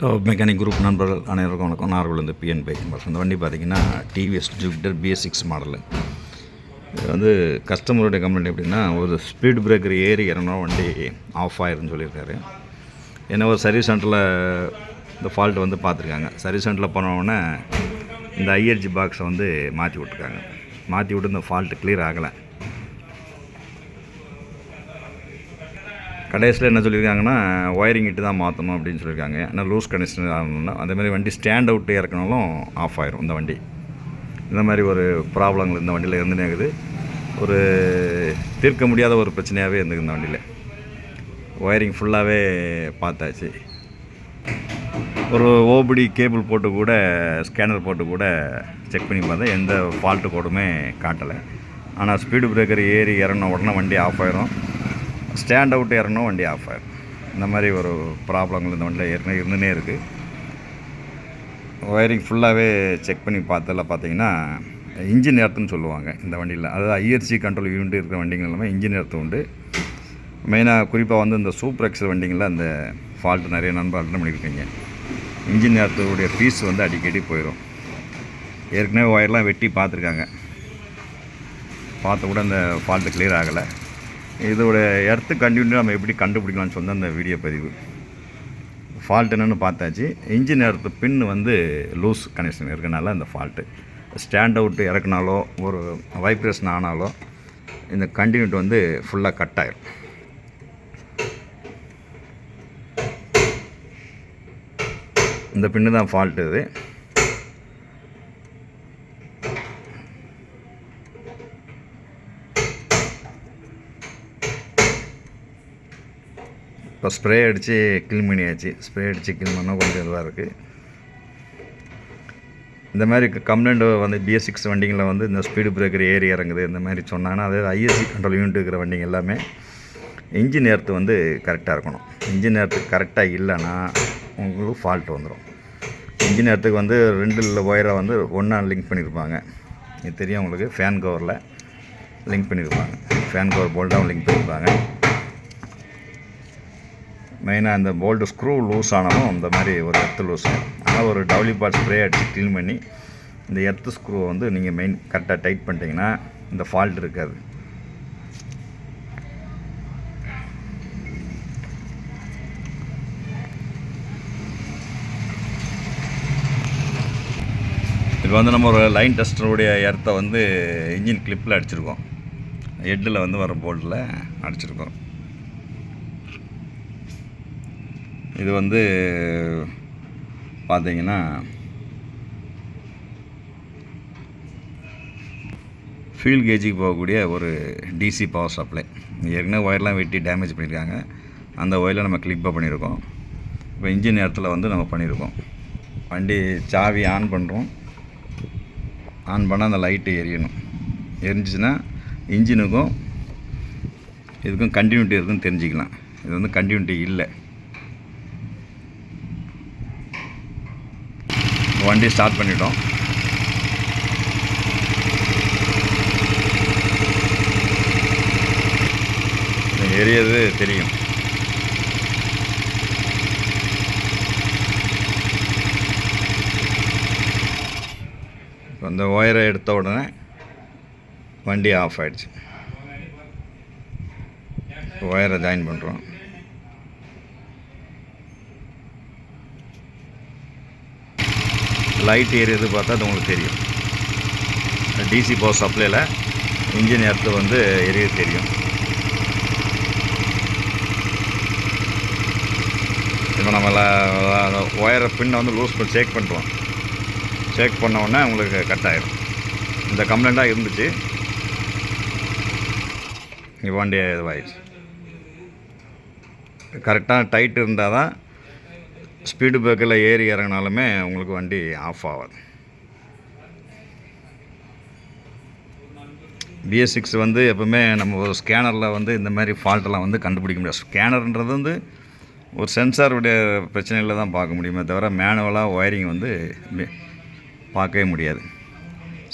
Top mechanic group நண்பர்கள் அனைவருக்கும் வணக்கம். நார்கோலேருந்து பிஎன் பைக் பஸ் அந்த வண்டி பார்த்தீங்கன்னா TVS Jupiter BS six model இது வந்து கஸ்டமருடைய கம்ப்ளைண்ட் எப்படின்னா ஒரு ஸ்பீட் பிரேக்கர் ஏறி இறங்கினா வண்டி ஆஃப் ஆயிருன்னு சொல்லியிருக்காரு. ஏன்னா ஒரு சர்வீஸ் சென்டரில் இந்த ஃபால்ட் வந்து பார்த்துருக்காங்க. சர்வீஸ் சென்டரில் போனவுடனே இந்த ஐஎர்ஜி பாக்ஸை வந்து மாற்றி விட்ருக்காங்க மாற்றி விட்டு இந்த ஃபால்ட்டு கிளியர் ஆகலை. கடைசியில் என்ன சொல்லியிருக்காங்கன்னா ஒயரிங் இட்டு தான் மாற்றணும் அப்படின்னு சொல்லியிருக்காங்க. ஏன்னா லூஸ் கனெக்ஷன் ஆகணும்னா அதே மாதிரி வண்டி ஸ்டாண்ட் அவுட்டு இறக்கணாலும் ஆஃப் ஆயிரும் இந்த வண்டி. இந்த மாதிரி ஒரு ப்ராப்ளங்கள் இந்த வண்டியில் இருந்துனே இருக்குது. ஒரு தீர்க்க முடியாத ஒரு பிரச்சனையாகவே இருந்தது இந்த வண்டியில். ஒயரிங் ஃபுல்லாகவே பார்த்தாச்சு. ஒரு ஓபிடி கேபிள் போட்டு கூட ஸ்கேனர் போட்டு கூட செக் பண்ணி பார்த்தா எந்த ஃபால்ட்டு கோடுமே காட்டலை. ஆனால் ஸ்பீடு பிரேக்கர் ஏறி இறங்கின உடனே வண்டி ஆஃப் ஆயிரும். ஸ்டாண்ட் அவுட் ஏறணும் வண்டி ஆஃப் ஆகிடும் இந்த மாதிரி ஒரு ப்ராப்ளங்கள் இந்த வண்டியில் ஏற்கனவே இருந்துனே இருக்குது ஒயரிங் ஃபுல்லாகவே செக் பண்ணி பார்த்ததில் பார்த்தீங்கன்னா இன்ஜின் எர்த்துன்னு சொல்லுவாங்க இந்த வண்டியில். அதாவது ஐஆர்சி கண்ட்ரோல் யூனிட் இருக்கிற வண்டிகள் எல்லாமே இன்ஜின் ஏர்த்து உண்டு. மெயினாக குறிப்பாக வந்து இந்த சூப்பர் எக்ஸல் வண்டிங்களில் அந்த ஃபால்ட்டு நிறைய நண்பர் அட்டன் பண்ணியிருக்கீங்க இன்ஜின் ஏர்த்துடைய ஃபீஸ் வந்து அடிக்கடி போயிடும் ஏற்கனவே ஒயர்லாம் வெட்டி பார்த்துருக்காங்க. பார்த்து கூட அந்த ஃபால்ட்டு கிளியர் ஆகலை. இதோடய எர்த்து கண்டினியூ நம்ம எப்படி கண்டுபிடிக்கலாம்னு சொன்ன அந்த வீடியோ பதிவு. ஃபால்ட் என்னென்னு பார்த்தாச்சு. இன்ஜின் எர்த்து பின் வந்து லூஸ் கனெக்ஷன் இருக்கனால அந்த ஃபால்ட்டு ஸ்டாண்ட் அவுட்டு இறக்குனாலோ ஒரு வைப்ரேஷன் ஆனாலோ இந்த கண்டினியூட் வந்து ஃபுல்லாக கட் ஆயிரும். இந்த பின்னு தான் ஃபால்ட்டு இது. இப்போ ஸ்ப்ரே அடித்து க்ளீன் பண்ணியாச்சு. ஸ்ப்ரே அடித்து கிளீன் பண்ணால் கொஞ்சம் இதுவாக இருக்குது இந்த மாதிரி கம்ப்ளைண்ட் வந்து பிஎஸ் சிக்ஸ் வண்டிங்களில் வந்து இந்த ஸ்பீடு பிரேக்கர் ஏறி இறங்குது. இந்த மாதிரி சொன்னாங்கன்னா அதாவது ஐஎஸ்சி கண்ட்ரோல் யூனிட் இருக்கிற வண்டிங்க எல்லாமே இன்ஜின் ஏர்த்து வந்து கரெக்டாக இருக்கணும். இன்ஜின் ஏர்த்து கரெக்டாக இல்லைன்னா உங்களுக்கு ஃபால்ட் வந்துடும் இன்ஜின் ஏர்த்துக்கு வந்து ரெண்டு ஒயரை வந்து ஒன்றா லிங்க் பண்ணியிருப்பாங்க இது தெரியும் உங்களுக்கு? ஃபேன் கவரில் லிங்க் பண்ணியிருப்பாங்க ஃபேன் கவர் போல்டாகவும் லிங்க் பண்ணியிருப்பாங்க மெயினாக இந்த போல்டு ஸ்க்ரூ லூஸ் ஆனாலும் இந்த மாதிரி ஒரு எர்த்து லூஸ் ஆகும் ஆனால் ஒரு டவுலி பாட் ஸ்ப்ரே அடித்து க்ளீன் பண்ணி இந்த எர்த்து ஸ்க்ரூவை வந்து நீங்கள் மெயின் கரெக்டாக டைட் பண்ணிட்டீங்கன்னா இந்த ஃபால்ட் இருக்காது. இது வந்து நம்ம ஒரு லைன் டெஸ்டருடைய இடத்த வந்து இன்ஜின் கிளிப்பில் அடிச்சிருக்கோம். ஹெட்டில் வந்து வர போல்ட்டில் அடிச்சிருக்கோம். இது வந்து பார்த்தீங்கன்னா ஃபியூல் கேஜுக்கு போகக்கூடிய ஒரு டிசி பவர் சப்ளை ஏற்கனவே ஒயர்லாம் வெட்டி டேமேஜ் பண்ணியிருக்காங்க. அந்த ஒயரில் நம்ம கிளிப்பாக பண்ணியிருக்கோம். இப்போ இன்ஜின் நேரத்தில் வந்து நம்ம பண்ணியிருக்கோம். வண்டி சாவி ஆன் பண்ணுறோம் ஆன் பண்ணால் அந்த லைட்டு எரியணும். எரிஞ்சிச்சுன்னா இன்ஜினுக்கும் இதுக்கும் கண்டினியூட்டி இருக்குன்னு தெரிஞ்சுக்கலாம். இது வந்து கண்டினியூட்டி இல்லை. வண்டி ஸ்டார்ட் பண்ணிட்டோம். எரியது தெரியும். இப்போ அந்த ஒயரை எடுத்த உடனே வண்டி ஆஃப் ஆகிடுச்சு ஒயரை ஜாயின் பண்ணுறோம் லைட் ஏறியது பார்த்தா அது உங்களுக்கு தெரியும். டிசி பவர் சப்ளையில் இன்ஜின் எர்த்து வந்து எரிய தெரியும். இப்போ நம்ம ஒயரை பின்னை வந்து லூஸ் பண்ணி செக் பண்ணுறோம் செக் பண்ண உடனே உங்களுக்கு கட் ஆகிடும் இந்த கம்ப்ளைண்ட்டாக இருந்துச்சு. இவ்வாண்டிய இது இதுவாகிடுச்சு கரெக்டாக டைட் இருந்தால் தான் ஸ்பீடு பிரேக்கரில் ஏறி இறங்கினாலுமே உங்களுக்கு வண்டி ஆஃப் ஆகாது. பிஎஸ் சிக்ஸ் வந்து எப்போவுமே நம்ம ஒரு ஸ்கேனரில் வந்து இந்த மாதிரி ஃபால்ட்டெல்லாம் வந்து கண்டுபிடிக்க முடியாது. ஸ்கேனர்ன்றது வந்து ஒரு சென்சாருடைய பிரச்சனையில் தான் பார்க்க முடியுமே தவிர மேனுவலாக ஒயரிங் வந்து பார்க்கவே முடியாது.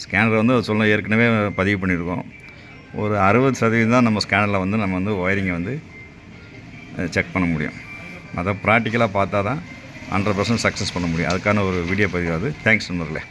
ஸ்கேனர் வந்து சொல்ல ஏற்கனவே பதிவு பண்ணியிருக்கோம். ஒரு அறுபது சதவீதம் தான் நம்ம ஸ்கேனரில் வந்து நம்ம வந்து ஒயரிங்கை வந்து செக் பண்ண முடியும். அதை ப்ராக்டிக்கலாக பார்த்தா தான் ஹண்ட்ரட் பர்சன்ட் சக்ஸஸ் பண்ண முடியும். அதுக்கான ஒரு வீடியோ பதிவாது தேங்க்ஸ் நண்பர்களே.